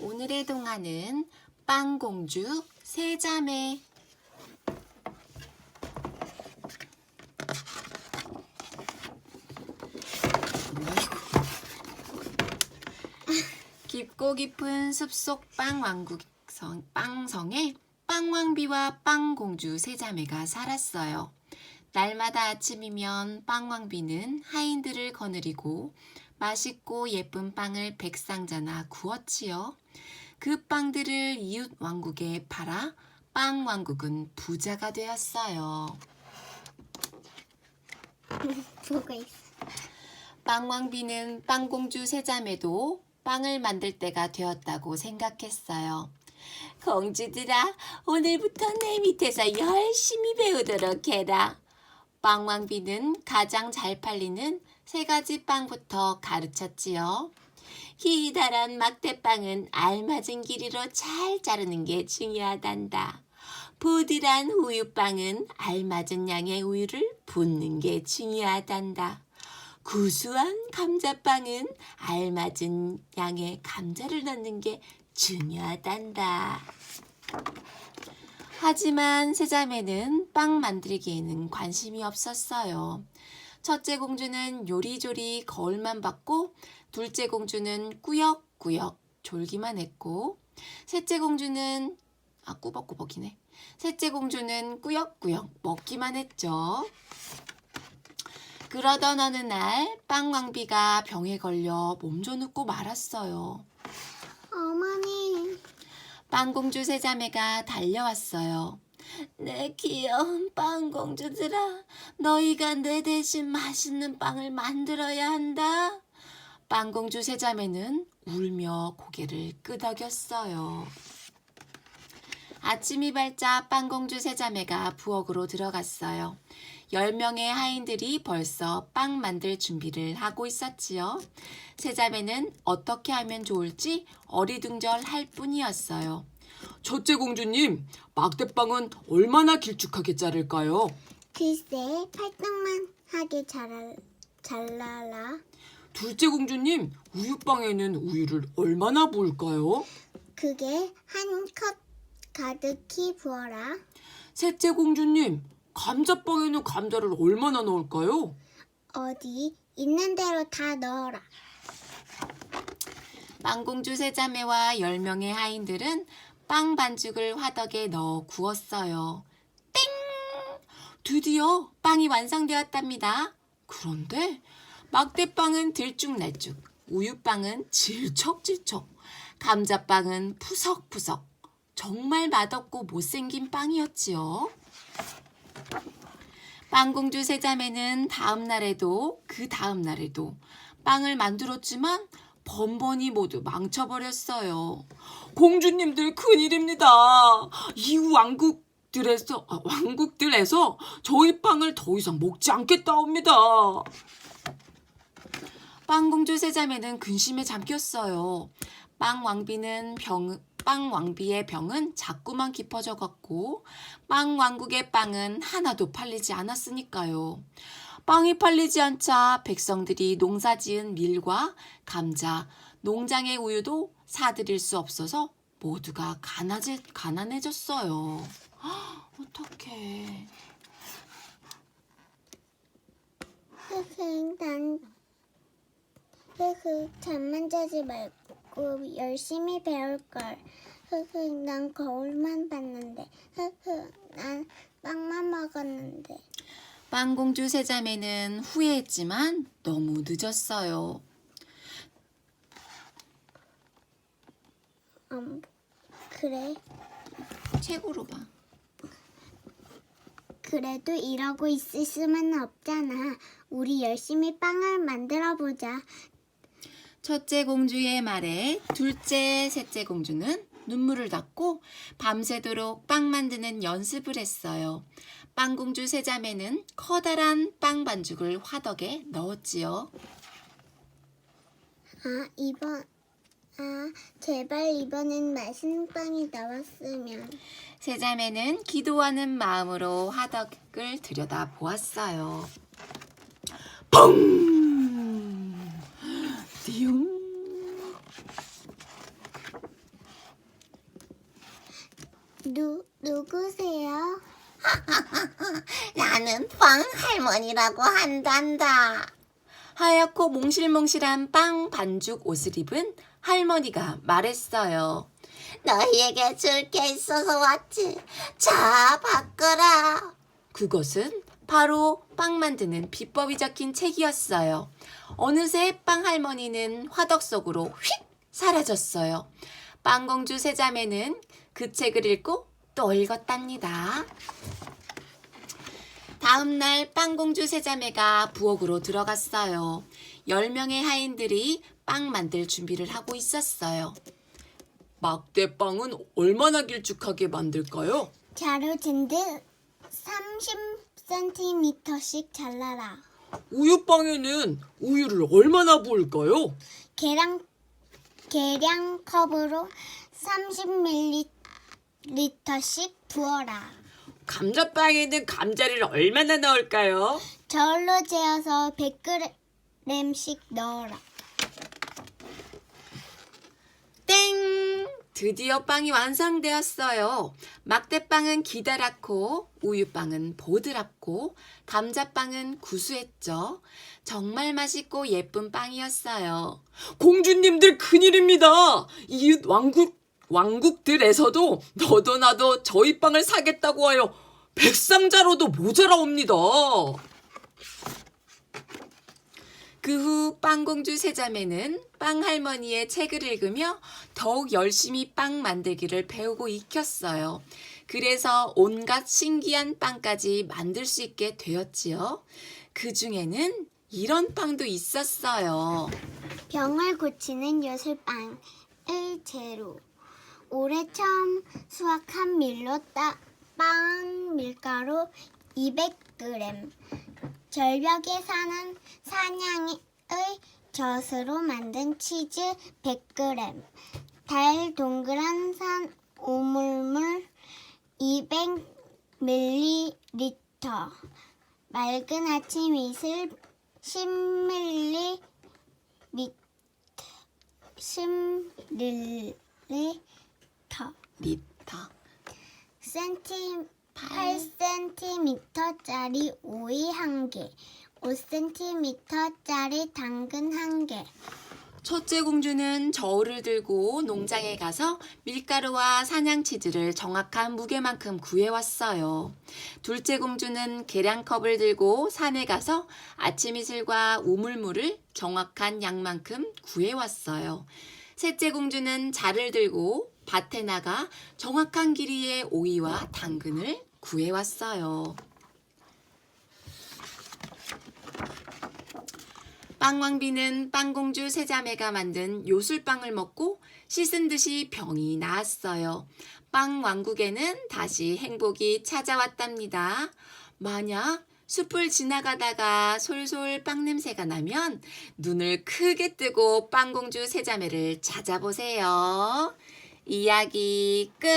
오늘의 동화는 빵공주 세자매 깊고 깊은 숲속 빵왕국 성 빵성에 빵왕비와 빵공주 세자매가 살았어요. 날마다 아침이면 빵왕비는 하인들을 거느리고 맛있고 예쁜 빵을 백상자나 구웠지요. 그 빵들을 이웃 왕국에 팔아 빵 왕국은 부자가 되었어요. 있어. 빵 왕비는 빵공주 세자매도 빵을 만들 때가 되었다고 생각했어요. 공주들아, 오늘부터 내 밑에서 열심히 배우도록 해라. 빵 왕비는 가장 잘 팔리는 세 가지 빵부터 가르쳤지요. 기다란 막대빵은 알맞은 길이로 잘 자르는 게 중요하단다. 부드란 우유빵은 알맞은 양의 우유를 붓는 게 중요하단다. 구수한 감자빵은 알맞은 양의 감자를 넣는 게 중요하단다. 하지만 세자매는 빵 만들기에는 관심이 없었어요. 첫째 공주는 요리조리 거울만 봤고 둘째 공주는 꾸역꾸역 졸기만 했고 셋째 공주는 아 꾸벅꾸벅이네. 셋째 공주는 꾸역꾸역 먹기만 했죠. 그러던 어느 날 빵왕비가 병에 걸려 몸져 눕고 말았어요. 어머니, 빵공주 세자매가 달려왔어요. 내 귀여운 빵공주들아, 너희가 내 대신 맛있는 빵을 만들어야 한다. 빵공주 세자매는 울며 고개를 끄덕였어요. 아침이 밝자 빵공주 세자매가 부엌으로 들어갔어요. 열 명의 하인들이 벌써 빵 만들 준비를 하고 있었지요. 세자매는 어떻게 하면 좋을지 어리둥절할 뿐이었어요. 첫째 공주님, 막대빵은 얼마나 길쭉하게 자를까요? 글쎄, 팔뚝만 하게 잘, 잘라라. 둘째 공주님, 우유빵에는 우유를 얼마나 부을까요? 그게 한 컵 가득히 부어라. 셋째 공주님, 감자빵에는 감자를 얼마나 넣을까요? 어디 있는 대로 다 넣어라. 빵공주 세자매와 열 명의 하인들은 빵 반죽을 화덕에 넣어 구웠어요. 땡! 드디어 빵이 완성되었답니다. 그런데 막대빵은 들쭉날쭉, 우유빵은 질척질척, 감자빵은 푸석푸석. 정말 맛없고 못생긴 빵이었지요. 빵공주 세자매는 다음 날에도 그 다음 날에도 빵을 만들었지만 번번이 모두 망쳐버렸어요. 공주님들 큰일입니다. 이 왕국 들에서 아, 왕국들에서 저희 빵을 더 이상 먹지 않겠다옵니다. 빵공주 세자매는 근심에 잠겼어요. 빵 왕비는 병, 빵 왕비의 병은 자꾸만 깊어져 갔고, 빵 왕국의 빵은 하나도 팔리지 않았으니까요. 빵이 팔리지 않자 백성들이 농사 지은 밀과 감자, 농장의 우유도 사들일 수 없어서 모두가 가난해, 가난해졌어요. 어떡해. 흐흐, 잠만 자지 말고 열심히 배울걸. 흐흐, 난 거울만 봤는데. 흐흐, 난 빵만 먹었는데. 빵공주 세자매는 후회했지만 너무 늦었어요. 음, 그래. 책으로 봐. 그래도 이러고 있을 수는 없잖아. 우리 열심히 빵을 만들어 보자. 첫째 공주의 말에 둘째, 셋째 공주는 눈물을 닦고 밤새도록 빵 만드는 연습을 했어요. 빵공주 세자매는 커다란 빵 반죽을 화덕에 넣었지요. 아, 이번, 아, 제발 이번엔 맛있는 빵이 나왔으면. 세자매는 기도하는 마음으로 화덕을 들여다 보았어요. 펑! 누, 누구세요? 나는 빵 할머니라고 한단다. 하얗고 몽실몽실한 빵 반죽 옷을 입은 할머니가 말했어요. 너희에게 줄 게 있어서 왔지. 자, 바꿔라. 그것은 바로 빵 만드는 비법이 적힌 책이었어요. 어느새 빵 할머니는 화덕 속으로 휙 사라졌어요. 빵공주 세자매는 그 책을 읽고 또 읽었답니다. 다음 날 빵공주 세자매가 부엌으로 들어갔어요. 10명의 하인들이 빵 만들 준비를 하고 있었어요. 막대빵은 얼마나 길쭉하게 만들까요? 자루 진 듯 30cm씩 잘라라. 우유빵에는 우유를 얼마나 부을까요? 계량 계량 컵으로 30ml 씩 부어라. 감자빵에는 감자를 얼마나 넣을까요? 저울로 재어서 100g씩 넣어라. 땡! 드디어 빵이 완성되었어요. 막대빵은 기다랗고, 우유빵은 보드랍고, 감자빵은 구수했죠. 정말 맛있고 예쁜 빵이었어요. 공주님들 큰일입니다. 이웃 왕국 왕국들에서도 너도 나도 저희 빵을 사겠다고 하여 백상자로도 모자라옵니다. 그 후 빵공주 세자매는 빵 할머니의 책을 읽으며 더욱 열심히 빵 만들기를 배우고 익혔어요. 그래서 온갖 신기한 빵까지 만들 수 있게 되었지요. 그 중에는 이런 빵도 있었어요. 병을 고치는 요술빵의 재료. 올해 처음 수확한 밀로 따, 빵 밀가루 200g. 절벽에 사는 사냥의 젖으로 만든 치즈 100g. 달 동그란 산 오물물 200ml. 맑은 아침 이슬 10ml. 10ml. 리터. 센티 8cm짜리 오이 한 개, 5cm짜리 당근 한 개. 첫째 공주는 저울을 들고 농장에 가서 밀가루와 사냥치즈를 정확한 무게만큼 구해왔어요. 둘째 공주는 계량컵을 들고 산에 가서 아침 이슬과 우물물을 정확한 양만큼 구해왔어요. 셋째 공주는 자를 들고 밭에 나가 정확한 길이의 오이와 당근을 구해왔어요. 빵왕비는 빵공주 세자매가 만든 요술빵을 먹고 씻은 듯이 병이 나았어요. 빵왕국에는 다시 행복이 찾아왔답니다. 만약 숲을 지나가다가 솔솔 빵 냄새가 나면 눈을 크게 뜨고 빵공주 세자매를 찾아보세요. 이야기 끝!